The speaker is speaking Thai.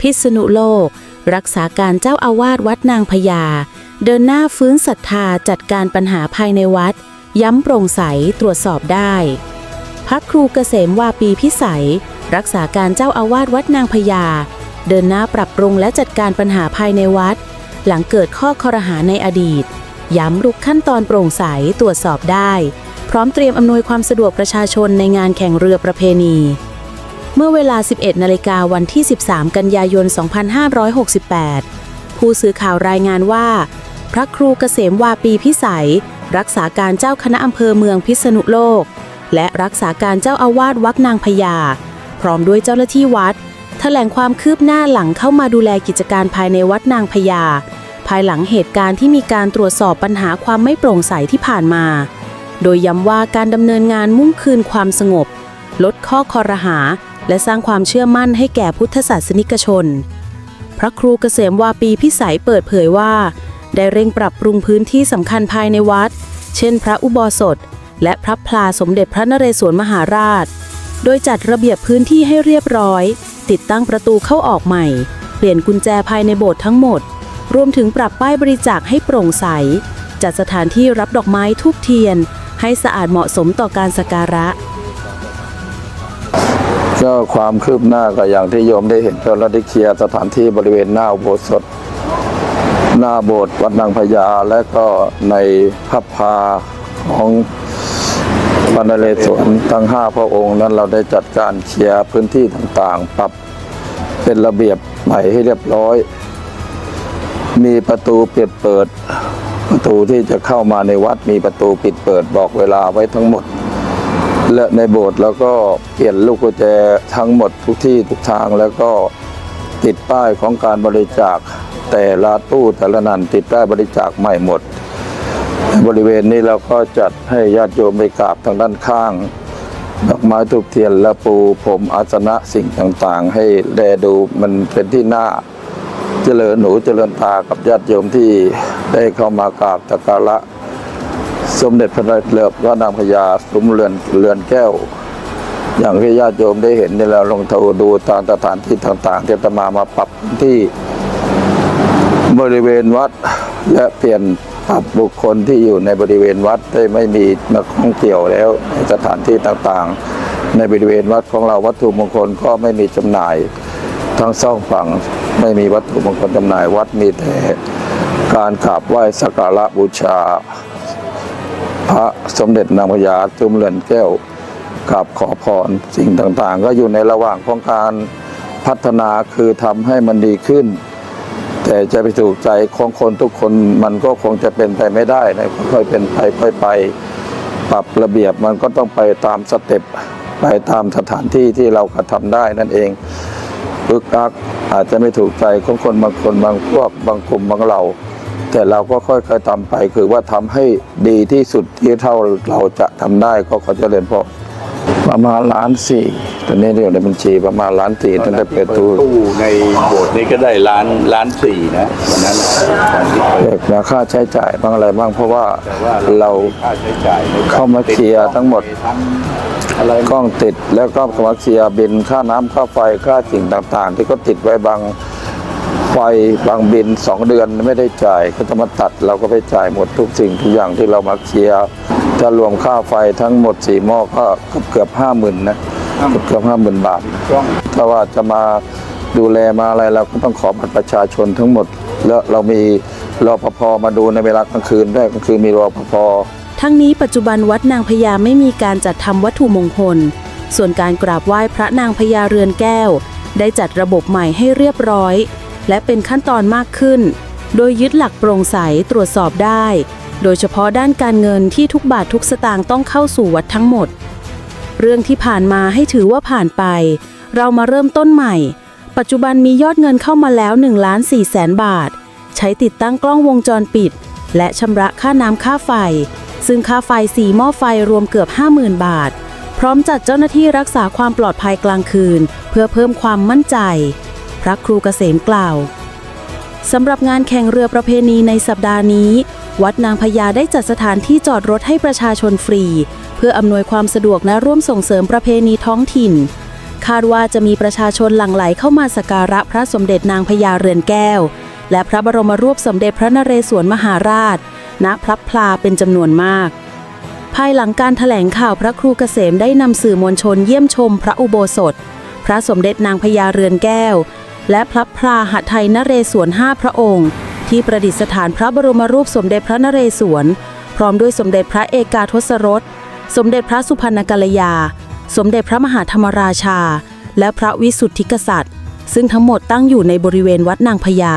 พิษณุโลก รักษาการเจ้าอาวาสวัดนางพญา เดินหน้าฟื้นศรัทธาจัดการปัญหาภายในวัด ย้ำโปร่งใสตรวจสอบได้ พระครูเกษมวาปีพิสัย รักษาการเจ้าอาวาสวัดนางพญา เดินหน้าปรับปรุงและจัดการปัญหาภายในวัด หลังเกิดข้อคอรหาในอดีต ย้ำรุกขั้นตอนโปร่งใสตรวจสอบได้ พร้อมเตรียมอำนวยความสะดวกประชาชนในงานแข่งเรือประเพณี เมื่อเวลา 11 นาฬิกาวันที่ 13 กันยายน 2568 ผู้สื่อข่าวรายงานว่า พระครูเกษมวาปีพิสัย รักษาการเจ้าคณะอำเภอเมืองพิษณุโลก และรักษาการเจ้าอาวาสวัดนางพญา พร้อมด้วยเจ้าหน้าที่วัดแถลงความคืบหน้าหลังเข้ามาดูแลกิจการภายในวัดนางพญา ภายหลังเหตุการณ์ที่มีการตรวจสอบปัญหาความไม่โปร่งใสที่ผ่านมา โดยย้ำว่าการดำเนินงานมุ่งคืนความสงบ ลดข้อคอรหา และสร้างความเชื่อมั่นให้แก่พุทธศาสนิกชน พระครูเกษมวาปีพิสัยเปิดเผยว่า ได้เร่งปรับปรุงพื้นที่สำคัญภายในวัด เช่น พระอุโบสถ และพระพลาสมเด็จพระนเรศวรมหาราช โดยจัดระเบียบพื้นที่ให้เรียบร้อย ติดตั้งประตูเข้าออกใหม่ เปลี่ยนกุญแจภายในโบสถ์ทั้งหมด รวมถึงปรับป้ายบริจาคให้โปร่งใส จัดสถานที่รับดอกไม้ทูบเทียน ให้สะอาดเหมาะสมต่อการสักการะ ก็ความคืบหน้าก็อย่างที่โยมได้เห็นก็เราได้เคลียร์สถานที่บริเวณหน้าอุโบสถ หน้าโบสถ์วัดนางพญาและก็ในพับพาของพระนเรศวรทั้งห้าพระองค์นั้นเราได้จัดการเคลียร์พื้นที่ต่างๆ ปรับเป็นระเบียบใหม่ให้เรียบร้อย มีประตูปิดเปิด ประตูที่จะเข้ามาในวัดมีประตูปิดเปิดบอกเวลาไว้ทั้งหมด และในโบสถ์แล้วก็เปลี่ยนลูกกุญแจทั้งหมดทุกที่ทุกทางแล้วก็ติดป้ายของการบริจาค แต่ละตู้แต่ละนันติดป้ายบริจาคใหม่หมด บริเวณนี้เราก็จัดให้ญาติโยมไปกราบทางด้านข้างดอกไม้ทูบเทียนและปูผมอาสนะสิ่งต่างๆ ให้แลดูมันเป็นที่หน่าเจริญหนูเจริญตากับญาติโยมที่ได้เข้ามากราบสักการะ สมเด็จพระนเรศวรพระนางพญาสมเรือนเรือนแก้ว อย่างที่ญาติโยมได้เห็นนี่เราลงทูดูตามสถานที่ต่างๆที่ตมามาปรับที่บริเวณวัดและเปลี่ยนปรับบุคคลที่อยู่ในบริเวณวัดได้ไม่มีมาข้องเกี่ยวแล้วในสถานที่ต่างๆ ในบริเวณวัดของเราวัตถุมงคลก็ไม่มีจำหน่าย ทั้งสองฝั่งไม่มีวัตถุมงคลจำหน่ายวัดมีแต่ การกราบไหว้สักการะบูชา พระสมเด็จนางพญาจุมเรือนแก้วกับขอพรสิ่งต่างๆ ก็อยู่ในระหว่างของการพัฒนาคือทำให้มันดีขึ้น แต่จะไปถูกใจของคนทุกคนมันก็คงจะเป็นไปไม่ได้นะค่อยๆเป็นไปค่อยๆไปปรับระเบียบมันก็ต้องไปตามสเต็ปไปตามสถานที่ที่เรากระทำได้นั่นเองปึกอักอาจจะไม่ถูกใจของคนบางคนบางพวกบางกลุ่มบางเหล่า แต่เราก็ค่อยๆทำไปคือว่าทำให้ดีที่สุดที่เท่าเราจะทำได้ก็ขอเจริญพรประมาณล้านสี่ตอนนี้เรียกในบัญชีประมาณล้านสี่ตั้งแต่เปิดตู้ตู้ในโบสถ์นี้ก็ได้ล้านล้านสี่นะวันนั้นน่ะตอนที่เปิดเด็กนะค่าใช้จ่ายบ้างอะไรบ้างเพราะว่าแต่ว่าเราค่าใช้จ่ายในกรเข้ามาเคลียร์ทั้งหมดทั้งอะไรกล้องติดแล้วก็มาเคลียร์บินค่าน้ำค่าไฟค่าสิ่งต่างๆ ที่เขาติดไว้บาง ไฟบางบินสองเดือนไม่ได้จ่ายก็จะมาตัดเราก็ไปจ่ายหมดทุกสิ่งทุกอย่างที่เรามาเคลียร์ถ้ารวมค่าไฟทั้งหมดสี่หม้อก็เกือบห้าหมื่นนะเกือบห้าหมื่นบาทถ้าว่าจะมาดูแลมาอะไรเราก็ต้องขอบัตรประชาชนทั้งหมด แล้วเรามีรอปภมาดูในเวลากลางคืนด้วยกลางคืนมีรอปภทั้งนี้ปัจจุบันวัดนางพญาไม่มีการจัดทำวัตถุมงคล ส่วนการกราบไหว้พระนางพญาเรือนแก้ว ได้จัดระบบใหม่ให้เรียบร้อย และเป็นขั้นตอนมากขึ้น โดยยึดหลักโปร่งใสตรวจสอบได้ โดยเฉพาะด้านการเงินที่ทุกบาททุกสตางค์ต้องเข้าสู่วัดทั้งหมด เรื่องที่ผ่านมาให้ถือว่าผ่านไป เรามาเริ่มต้นใหม่ ปัจจุบันมียอดเงินเข้ามาแล้ว1ล้าน4แสนบาท ใช้ติดตั้งกล้องวงจรปิด และชำระค่าน้ำค่าไฟ ซึ่งค่าไฟสีหม้อไฟรวมเกือบ 50,000 บาทพร้อมจัดเจ้าหน้าที่รักษาความปลอดภัยกลางคืน เพื่อเพิ่มความมั่นใจ พระครูเกษมกล่าวสำหรับงานแข่งเรือประเพณีในสัปดาห์นี้ วัดนางพญาได้จัดสถานที่จอดรถให้ประชาชนฟรี เพื่ออำนวยความสะดวกและร่วมส่งเสริมประเพณีท้องถิ่น คาดว่าจะมีประชาชนหลั่งไหลเข้ามาสักการะพระสมเด็จนางพญาเรือนแก้ว และพระบรมรูปสมเด็จพระนเรศวรมหาราช ณพลับพลาเป็นจำนวนมาก ภายหลังการถแถลงข่าวพระครูเกษมได้นำสื่อมวลชนเยี่ยมชมพระอุโบสถ พระสมเด็จนางพญาเรือนแก้ว และพระพลาหไทยนเรศวรห้าพระองค์ ที่ประดิษฐานพระบรมรูปสมเด็จพระนเรศวร พร้อมด้วยสมเด็จพระเอกาทศรส สมเด็จพระสุพรรณกัลยา สมเด็จพระมหาธรรมราชา และพระวิสุทธิกษัตริย์ ซึ่งทั้งหมดตั้งอยู่ในบริเวณวัดนางพญา